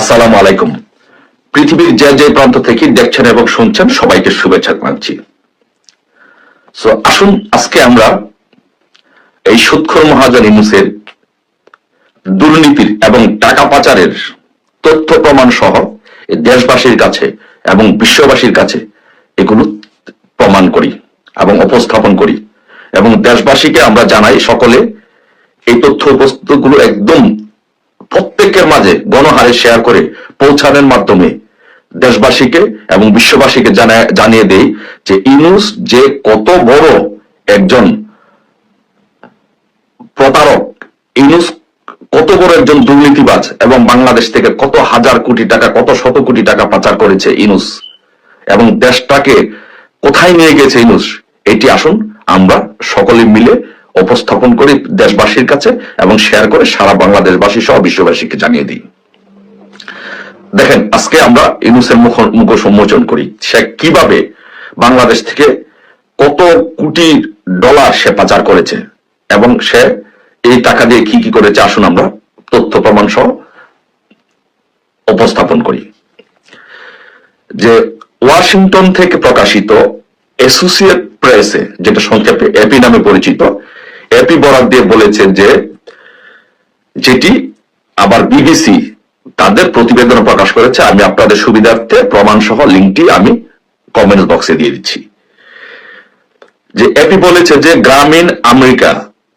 আসসালামু আলাইকুম। পৃথিবীর যে যে প্রান্ত থেকে দেখছেন এবং শুনছেন, সবাইকে শুভেচ্ছা জানাচ্ছি। সো আসুন আজকে আমরা এই সুৎখর মহাজন ইনুসের দুর্নীতির এবং টাকা পাচারের তথ্য প্রমাণ সহ দেশবাসীর কাছে এবং বিশ্ববাসীর কাছে এগুলো প্রমাণ করি এবং উপস্থাপন করি এবং দেশবাসীকে আমরা জানাই সকলে এই তথ্য উপস্থিতগুলো একদম প্রত্যেকের মাঝে গণহারে শেয়ার করে পৌঁছানোর মাধ্যমে দেশবাসীকে এবং বিশ্ববাসীকে জানিয়ে দেই যে ইনুস যে কত বড় একজন প্রতারক ইনুস কত বড় একজন দুর্নীতিবাজ এবং বাংলাদেশ থেকে কত হাজার কোটি টাকা, কত শত কোটি টাকা পাচার করেছে ইনুস এবং দেশটাকে কোথায় নিয়ে গেছে ইনুস এটি আসুন আমরা সকলে মিলে উপস্থাপন করি দেশবাসীর কাছে এবং শেয়ার করে সারা বাংলাদেশবাসী সহ বিশ্ববাসীকে জানিয়ে দিই। দেখেন, আজকে আমরা ইনুসের মুখ মুখ সম্মোচন করি। সে কীভাবে বাংলাদেশ থেকে কত কোটি ডলার সে পাচার করেছে এবং সে এই টাকা দিয়ে কি কি করেছে আসুন আমরা তথ্য প্রমাণ সহ উপস্থাপন করি। যে ওয়াশিংটন থেকে প্রকাশিত অ্যাসোসিয়েট প্রেসে যেটা সংক্ষেপে এপি নামে পরিচিত এপি বরাদ দিয়ে বলেছে যে, যেটি আবার বিবিসি তাদের প্রতিবেদন প্রকাশ করেছে, আমি আপনাদের সুবিধার্থে প্রমাণ সহ লিঙ্কটি আমি কমেন্টস বক্সে দিয়ে দিচ্ছি। যে এপি বলেছে যে, গ্রামীণ আমেরিকা,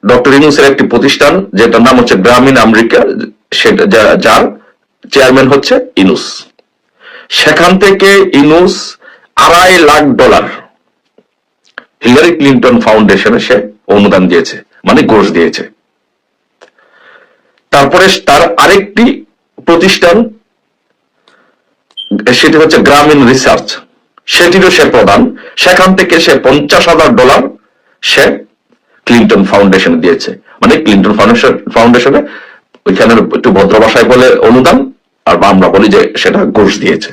ডক্টর ইনুসের একটি প্রতিষ্ঠান, যেটার নাম হচ্ছে গ্রামীণ আমেরিকা, সেটা যার চেয়ারম্যান হচ্ছে ইনুস। সেখান থেকে ইনুস আড়াই লাখ ডলার হিলারি ক্লিন্টন ফাউন্ডেশনে সে অনুদান দিয়েছে মানে ঘোষ দিয়েছে। তারপরে তার আরেকটি প্রতিষ্ঠান, সেটি হচ্ছে গ্রামীণ রিসার্চ। সেটিরও সে প্রধান সেখান থেকে সে পঞ্চাশ হাজার ডলার সে ক্লিন্টন ফাউন্ডেশন দিয়েছে। মানে ক্লিন্টন ফাউন্ডেশন, ফাউন্ডেশনে ওইখানে একটু ভদ্র ভাষায় বলে অনুদান, আর আমরা বলি যে সেটা ঘুষ দিয়েছে।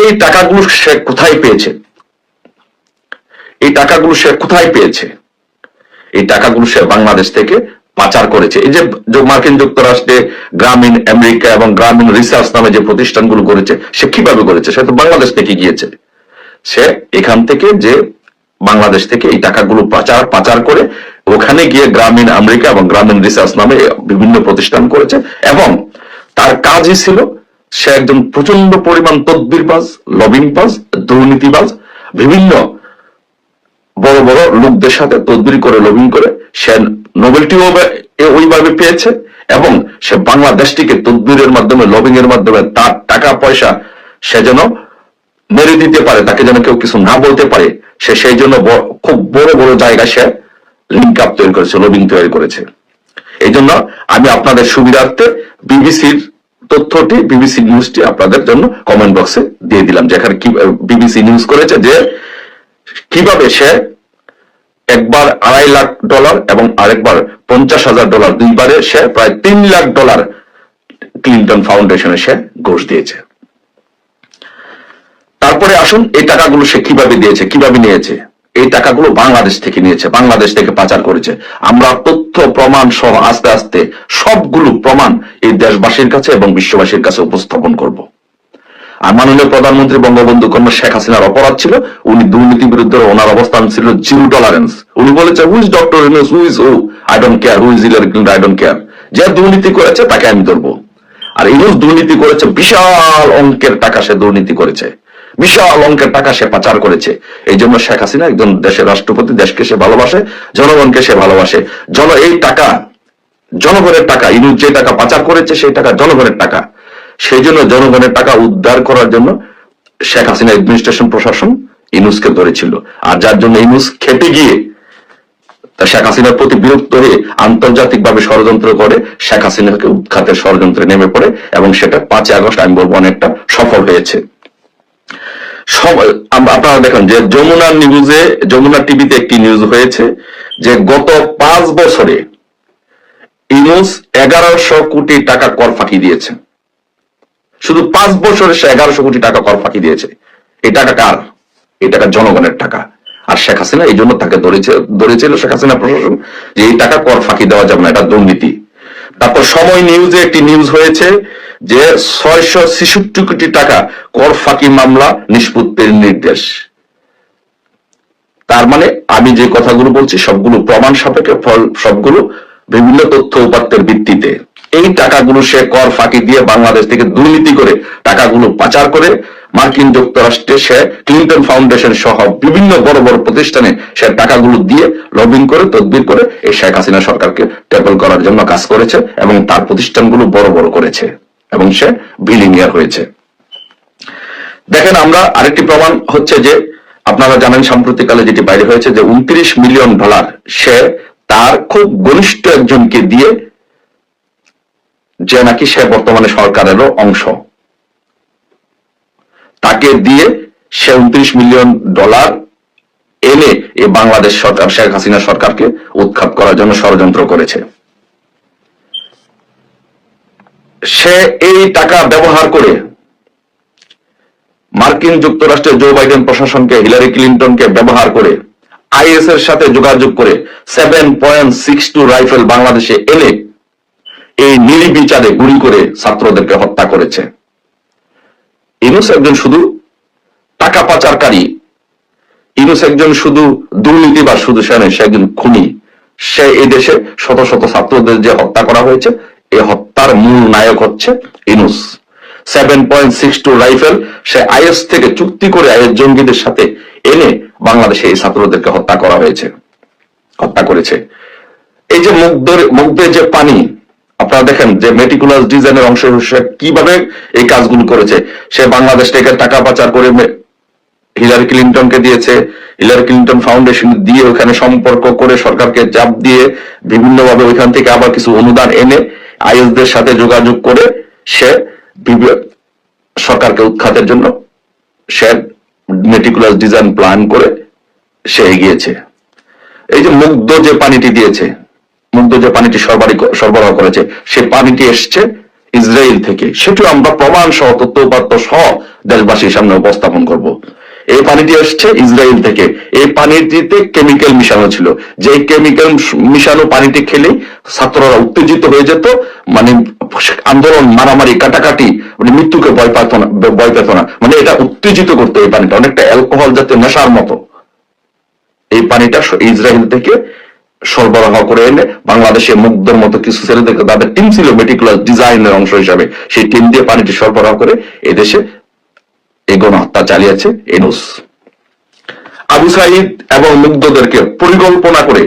এই টাকাগুলো সে কোথায় পেয়েছে? এই টাকাগুলো সে কোথায় পেয়েছে? এই টাকাগুলো সে বাংলাদেশ থেকে পাচার করেছে। এই যে মার্কিন যুক্তরাষ্ট্রে গ্রামীণ আমেরিকা এবং গ্রামীণ রিসার্চ নামে যে প্রতিষ্ঠানগুলো করেছে, সে কীভাবে করেছে? সে তো বাংলাদেশ থেকে গিয়েছে। সে এখান থেকে যে বাংলাদেশ থেকে এই টাকাগুলো পাচার পাচার করে ওখানে গিয়ে গ্রামীণ আমেরিকা এবং গ্রামীণ রিসার্চ নামে বিভিন্ন প্রতিষ্ঠান করেছে এবং তার কাজই ছিল সে একজন প্রচণ্ড পরিমাণ তদ্বিরবাজ লবিংবাজ দুর্নীতিবাজ, বিভিন্ন বড় বড় লোকদের সাথে তদবির করে, লবিং করে সে নোবেলটিও ওইভাবে পেয়েছে এবং সে বাংলাদেশটিকে তদবিরের মাধ্যমে লবিং এর মাধ্যমে তার টাকা, পয়সা সে যেন মেরে দিতে পারে, তাকে যেন কেউ কিছু না বলতে পারে, সে সেই জন্য খুব বড় বড় জায়গায় সে লিঙ্ক আপ তৈরি করেছে, লবিং তৈরি করেছে। এই জন্য আমি আপনাদের সুবিধার্থে বিবিসির তথ্যটি, বিবিসি নিউজটি আপনাদের জন্য কমেন্ট বক্সে দিয়ে দিলাম, যেখানে কি, বিবিসি নিউজ করেছে যে কীভাবে সে একবার আড়াই লাখ ডলার এবং আরেকবার পঞ্চাশ হাজার ডলার দুইবারে সে প্রায় তিন লাখ ডলার ক্লিন্টন ফাউন্ডেশনে সে ঘোষ দিয়েছে। তারপরে আসুন, এই টাকাগুলো সে কীভাবে দিয়েছে, কীভাবে নিয়েছে? এই টাকাগুলো বাংলাদেশ থেকে নিয়েছে, বাংলাদেশ থেকে পাচার করেছে। আমরা তথ্য, প্রমাণ সহ আস্তে আস্তে সবগুলো প্রমাণ এই দেশবাসীর কাছে এবং বিশ্ববাসীর কাছে উপস্থাপন করব। আর মাননীয় প্রধানমন্ত্রী বঙ্গবন্ধু কন্যা শেখ হাসিনার অপরাধ ছিল, উনি দুর্নীতির বিরুদ্ধে ওনার অবস্থান ছিল জিরো টলারেন্স উনি বলেছে who's doctor who is who I don't care who is ইলারি I don't care যে দুর্নীতি করেছে, তাকে আমি ধরবো। আর ইউনুস দুর্নীতি করেছে, বিশাল অঙ্কের টাকা সে দুর্নীতি করেছে। বিশাল অঙ্কের টাকা সে পাচার করেছে। এই জন্য শেখ হাসিনা একজন দেশের রাষ্ট্রপতি, দেশকে সে ভালোবাসে, জনগণকে সে ভালোবাসে। জন, এই টাকা, জনগণের টাকা, ইনুস যে টাকা পাচার করেছে, সেই টাকা জনগণের টাকা। সেই জন্য জনগণের টাকা উদ্ধার করার জন্য শেখ হাসিনা অ্যাডমিনিস্ট্রেশন প্রশাসন ইনুসকে ধরেছিল। আর যার জন্য ইনুস খেপে গিয়ে শেখ হাসিনার প্রতি বিরক্ত হয়ে আন্তর্জাতিকভাবে ষড়যন্ত্র করে, শেখ হাসিনাকে উৎখাতের ষড়যন্ত্রে নেমে পড়ে এবং সেটা পাঁচই আগস্ট, আমি বলব অনেকটা সফল হয়েছে। আপনারা দেখেন যে যমুনা নিউজে যমুনা টিভিতে একটি নিউজ হয়েছে যে গত পাঁচ বছরে ইনুস এগারোশো কোটি টাকা কর ফাঁকি দিয়েছে। শুধু পাঁচ বছরে সে এগারোশো কোটি টাকা কর ফাঁকি দিয়েছে। এই টাকা কার? এই টাকা জনগণের টাকা। আর শেখ হাসিনা এই জন্য তাকে ধরেছিল শেখ হাসিনা প্রশাসন যে এই টাকা কর ফাঁকি দেওয়া যাবে না, এটা দুর্নীতি। তারপর সময় নিউজে একটি নিউজ হয়েছে যে ছয়শো ছেষট্টি কোটি টাকা কর ফাঁকি মামলা নিষ্পত্তির নির্দেশ। তার মানে আমি যে কথাগুলো বলছি, সবগুলো প্রমাণ সাপেক্ষে, ফল সবগুলো বিভিন্ন তথ্য উপাত্তের ভিত্তিতে। এই টাকাগুলো সে কর ফাঁকি দিয়ে বাংলাদেশ থেকে দুর্নীতি করে টাকাগুলো পাচার করে মার্কিন যুক্তরাষ্ট্রে সে ক্লিন্টন ফাউন্ডেশন সহ বিভিন্ন বড় বড় প্রতিষ্ঠানে সে টাকাগুলো দিয়ে লবিং করে, তদবির করে এই শেখ হাসিনা সরকারকে টেপল করার জন্য কাজ করেছে এবং তার প্রতিষ্ঠানগুলো বড় বড় করেছে এবং সে বিলিনিয়ার হয়েছে। দেখেন, আমরা আরেকটি প্রমাণ হচ্ছে যে আপনারা জানেন সাম্প্রতিককালে যেটি বাইরে হয়েছে যে উনত্রিশ মিলিয়ন ডলার সে তার খুব ঘনিষ্ঠ একজনকে দিয়ে যে নাকি সে বর্তমানে সরকারেরও অংশ। তাকে দিয়ে সে উনত্রিশ মিলিয়ন ডলার এনে এই বাংলাদেশ সরকার, শেখ হাসিনা সরকারকে উৎখাত করার জন্য ষড়যন্ত্র করেছে। সে এই টাকা ব্যবহার করে মার্কিন যুক্তরাষ্ট্রের জো বাইডেন প্রশাসনকে, হিলারি ক্লিন্টনকে ব্যবহার করে আইএস এর সাথে যোগাযোগ করে, seven point six two rifle বাংলাদেশে এনে এই নির্বিচারে গুলি করে ছাত্রদেরকে হত্যা করেছে। ইনুস একজন শুধু টাকা পাচারকারী। ইনুস একজন শুধু দুর্নীতি বা শুধু সে নয়, সে একজন খুনি। সে এই দেশে শত শত ছাত্রদের যে হত্যা করা হয়েছে এই হত্যার মূল নায়ক হচ্ছে Inus. Seven point six two rifle say IS থেকে চুক্তি করে আইএস জঙ্গিদের সাথে এনে বাংলাদেশে এই ছাত্রদেরকে হত্যা করা হয়েছে হত্যা করেছে। এই যে মুগ্ধের মুগ্ধের যে পানি আপনারা দেখেন যে মেটিকুলাস ডিজাইনের অংশ হিসেবে কীভাবে এই কাজগুলো করেছে। সে বাংলাদেশ থেকে টাকা পাচার করে হিলারি ক্লিন্টনকে দিয়েছে হিলারি ক্লিন্টন ফাউন্ডেশন দিয়ে ওখানে সম্পর্ক করে সরকারকে চাপ দিয়ে বিভিন্নভাবে ওইখান থেকে আবার কিছু অনুদান এনে আইএসদের সাথে যোগাযোগ করে সে সরকারকে উৎখাতের জন্য সে মেটিকুলাস ডিজাইন প্ল্যান করে সে এগিয়েছে। এই যে মুগ্ধ যে পানিটি দিয়েছে মুগ্ধ যে পানিটি সরবরাহ করেছে। সে পানিটি এসছে ইসরায়েল থেকে। সেটিও আমরা প্রমাণ সহ তথ্য উপাত্ত সহ দেশবাসীর সামনে উপস্থাপন করব। এই পানিটি এসছে ইসরায়েল থেকে। এই পানিটিতে কেমিক্যাল মিশানো ছিল। যে কেমিক্যাল মিশানো পানিটি খেলে ছাত্ররা উত্তেজিত হয়ে যেত। মানে আন্দোলন মারামারি কাটাকাটি মানে মৃত্যুকে ভয় পেত না, ভয় পেত না। মানে এটা উত্তেজিত করতো এই পানিটা। অনেকটা অ্যালকোহল জাতীয় নেশার মতো। এই পানিটা ইসরায়েল থেকে সরবরাহ করে এনে বাংলাদেশে মুগ্ধর মতো কিছু ছেলেদেরকে তাদের টিম ছিল মেটিকুলার ডিজাইনের অংশ হিসাবে, সেই টিম দিয়ে পানিটি সরবরাহ করে এদেশে এই গণহত্যা চালিয়েছে এনুস। আবু সাইদ এবং মুগ্ধদেরকে পরিকল্পনা করে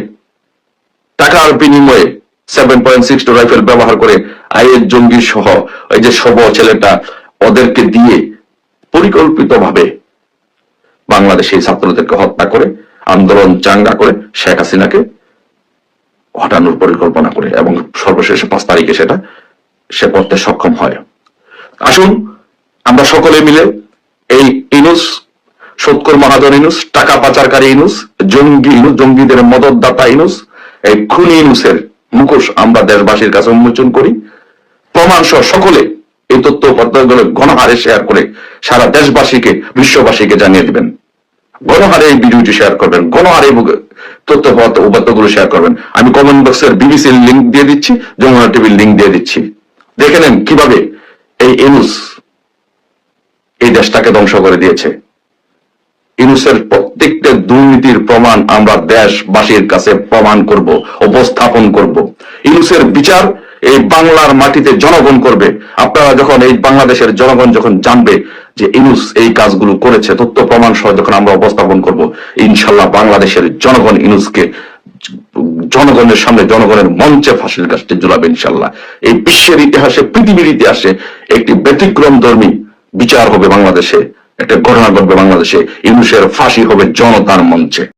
টাকার বিনিময়ে সেভেন পয়েন্ট সিক্স রাইফেল ব্যবহার করে আইএস জঙ্গি সহ এই যে সব ছেলেটা, ওদেরকে দিয়ে পরিকল্পিতভাবে বাংলাদেশে ছাত্রদেরকে হত্যা করে, আন্দোলন চাঙ্গা করে শেখ হাসিনাকে হটানোর পরিকল্পনা করে এবং সর্বশেষ পাঁচ তারিখে সেটা সে করতে সক্ষম হয়। আসুন, আমরা সকলে মিলে এই ইনুস, সৎকর মহাজন ইনুস, টাকা পাচারকারী ইনুস, জঙ্গি ইনুস, জঙ্গিদের মদতদাতা ইনুস, এই খুনি ইনুসের মুখোশ আমরা দেশবাসীর কাছে উন্মোচন করি। প্রমাণ সহ সকলে এই তথ্য উপাত্তগুলো গণহারে শেয়ার করে সারা দেশবাসীকে, বিশ্ববাসীকে জানিয়ে দিবেন। গণহারে এই ভিডিওটি শেয়ার করবেন গণহারে এই তথ্য উপাত্তগুলো শেয়ার করবেন। আমি কমেন্ট বক্সের বিবিসির লিঙ্ক দিয়ে দিচ্ছি যমুনা টিভির লিঙ্ক দিয়ে দিচ্ছি। দেখে নেন কীভাবে এই ইনুস এই দেশটাকে ধ্বংস করে দিয়েছে। ইনুসের প্রত্যেকটা দুর্নীতির প্রমাণ আমরা দেশবাসীর কাছে প্রমাণ করব, উপস্থাপন করব। ইনুসের বিচার এই বাংলার মাটিতে জনগণ করবে। আপনারা যখন এই বাংলাদেশের জনগণ যখন জানবে যে ইনুস এই কাজগুলো করেছে, তথ্য প্রমাণ সহ যখন আমরা উপস্থাপন করব, ইনশাল্লাহ বাংলাদেশের জনগণ ইনুসকে জনগণের সামনে, জনগণের মঞ্চে ফাঁসির গাছটি ঝুলাবে ইনশাল্লাহ। এই বিশ্বের ইতিহাসে, পৃথিবীর ইতিহাসে একটি ব্যতিক্রম ধর্মী বিচার হবে বাংলাদেশে। একটা ঘটনা ঘটবে বাংলাদেশে ইউনুসের ফাঁসি হবে জনতার মঞ্চে।